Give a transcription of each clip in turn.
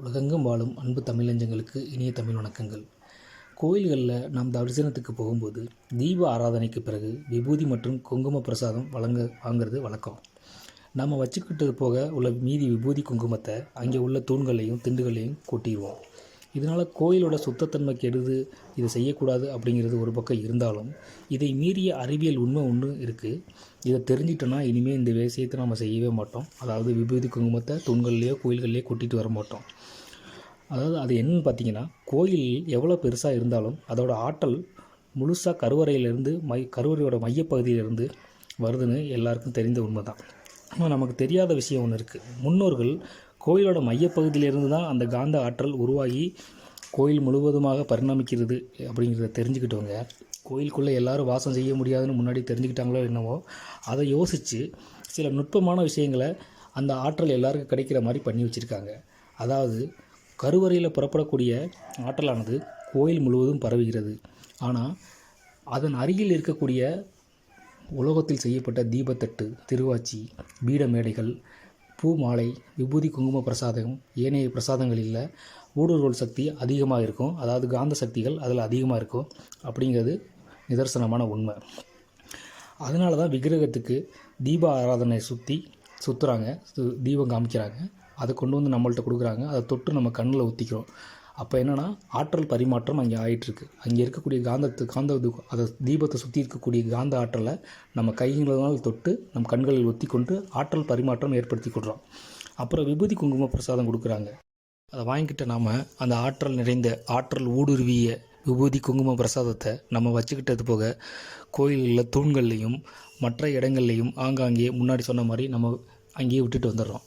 உலகெங்கும் வாழும் அன்பு தமிழஞ்சங்களுக்கு இனிய தமிழ் வணக்கங்கள். கோயில்களில் நாம் தரிசனத்துக்கு போகும்போது தீப ஆராதனைக்கு பிறகு விபூதி மற்றும் குங்கும பிரசாதம் வழங்க வாங்குறது வழக்கம். நம்ம வச்சுக்கிட்டது போக உள்ள மீதி விபூதி குங்குமத்தை அங்கே உள்ள தூண்களையும் திண்டுகளையும் கொட்டிடுவோம். இதனால் கோயிலோட சுத்தத்தன்மை கெடுது இதை செய்யக்கூடாது அப்படிங்கிறது ஒரு பக்கம் இருந்தாலும் இதை மீறிய அறிவியல் உண்மை ஒன்று இருக்குது இதை தெரிஞ்சிட்டோன்னா இனிமேல் இந்த விஷயத்தை நம்ம செய்யவே மாட்டோம். அதாவது விபூதி குங்குமத்தை தூண்கள்லேயோ கோயில்கள்லேயோ கூட்டிகிட்டு வர மாட்டோம். அதாவது அது என்னன்னு பார்த்தீங்கன்னா கோயில் எவ்வளோ பெருசாக இருந்தாலும் அதோட ஆற்றல் முழுசாக கருவறையிலேருந்து மை கருவறையோட மையப்பகுதியிலேருந்து வருதுன்னு எல்லாருக்கும் தெரிந்த உண்மை தான் ஆனால் நமக்கு தெரியாத விஷயம் ஒன்று இருக்குது முன்னோர்கள் கோயிலோட மையப்பகுதியிலிருந்து தான் அந்த காந்த ஆற்றல் உருவாகி கோயில் முழுவதுமாக பரிணமிக்கிறது அப்படிங்கிறத தெரிஞ்சுக்கிட்டவங்க. கோயிலுக்குள்ளே எல்லாரும் வாசம் செய்ய முடியாதுன்னு முன்னாடி தெரிஞ்சுக்கிட்டாங்களோ என்னவோ அதை யோசித்து சில நுட்பமான விஷயங்களை அந்த ஆற்றல் எல்லாருக்கும் கிடைக்கிற மாதிரி பண்ணி வச்சுருக்காங்க. அதாவது கருவறையில் புறப்படக்கூடிய ஆற்றலானது கோயில் முழுவதும் பரவுகிறது. ஆனால் அதன் அருகில் இருக்கக்கூடிய உலோகத்தில் செய்யப்பட்ட தீபத்தட்டு திருவாச்சி பீட மேடைகள் பூ மாலை விபூதி குங்கும பிரசாதம் ஏனைய பிரசாதங்களில் ஊடுருவல் சக்தி அதிகமாக இருக்கும். அதாவது காந்த சக்திகள் அதில் அதிகமாக இருக்கும். அப்படிங்கிறது நிதர்சனமான உண்மை. அதனால தான் விக்கிரகத்துக்கு தீப ஆராதனை சுற்றி சுற்றுறாங்க தீபம் காமிக்கிறாங்க. அதை கொண்டு வந்து நம்மள்கிட்ட கொடுக்குறாங்க. அதை தொட்டு நம்ம கண்ணில் ஊற்றிக்கிறோம் அப்போ என்னென்னா ஆற்றல் பரிமாற்றம் அங்கே ஆகிட்டுருக்கு அங்கே இருக்கக்கூடிய காந்தத்து காந்த இது அதை தீபத்தை சுற்றி இருக்கக்கூடிய காந்த ஆற்றலை நம்ம கைகளால் தொட்டு நம் கண்களில் ஒத்தி கொண்டு ஆற்றல் பரிமாற்றம் ஏற்படுத்தி கொடுறோம் அப்புறம் விபூதி குங்கும பிரசாதம் கொடுக்குறாங்க. அதை வாங்கிக்கிட்ட நாம் அந்த ஆற்றல் நிறைந்த ஆற்றல் ஊடுருவிய விபூதி குங்கும பிரசாதத்தை நம்ம வச்சுக்கிட்டது போக கோயில்களில் தூண்கள்லேயும் மற்ற இடங்கள்லையும் ஆங்காங்கே முன்னாடி சொன்ன மாதிரி நம்ம அங்கேயே விட்டுட்டு வந்துடுறோம்.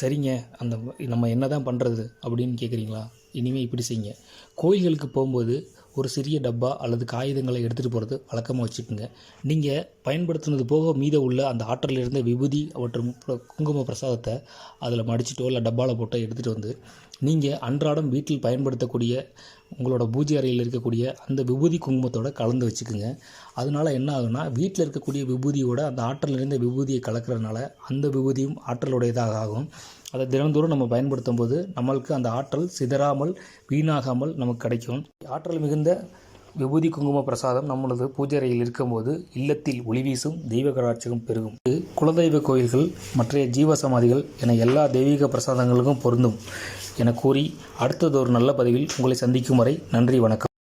சரிங்க. அந்த நம்ம என்ன தான் பண்ணுறது அப்படின்னு கேட்குறீங்களா இனிமேல் இப்படி செய்யுங்க. கோயில்களுக்கு போகும்போது ஒரு சிறிய டப்பா அல்லது காகிதங்களை எடுத்துகிட்டு போகிறது வழக்கமாக வச்சுக்கோங்க. நீங்கள் பயன்படுத்தினது போக மீத உள்ள அந்த ஆற்றலில் இருந்த விபூதி மற்றும் குங்கும பிரசாதத்தை அதில் மடிச்சிட்டோ இல்லை டப்பாவில் போட்டோ எடுத்துகிட்டு வந்து நீங்கள் அன்றாடம் வீட்டில் பயன்படுத்தக்கூடிய உங்களோட பூஜை அறையில் இருக்கக்கூடிய அந்த விபூதி குங்குமத்தோட கலந்து வச்சுக்கோங்க. அதனால என்ன ஆகும்னா வீட்டில் இருக்கக்கூடிய விபூதியோட அந்த ஆற்றல் நிறைந்த விபூதியை கலக்கிறதுனால அந்த விபூதியும் ஆற்றலுடையதாக ஆகும். அதை தினந்தோறும் நம்ம பயன்படுத்தும் போது நம்மளுக்கு அந்த ஆற்றல் சிதறாமல் வீணாகாமல் நமக்கு கிடைக்கும். ஆற்றல் மிகுந்த விபூதி குங்கும பிரசாதம் நம்மளது பூஜை அறையில் இருக்கும்போது இல்லத்தில் ஒளி வீசும் தெய்வ கடாட்சகம் பெருகும். இது குலதெய்வ கோயில்கள் மற்ற ஜீவ சமாதிகள் என எல்லா தெய்வீக பிரசாதங்களுக்கும் பொருந்தும். என கூறி அடுத்ததொரு நல்ல பதிவில் உங்களை சந்திக்கும் வரை நன்றி வணக்கம்.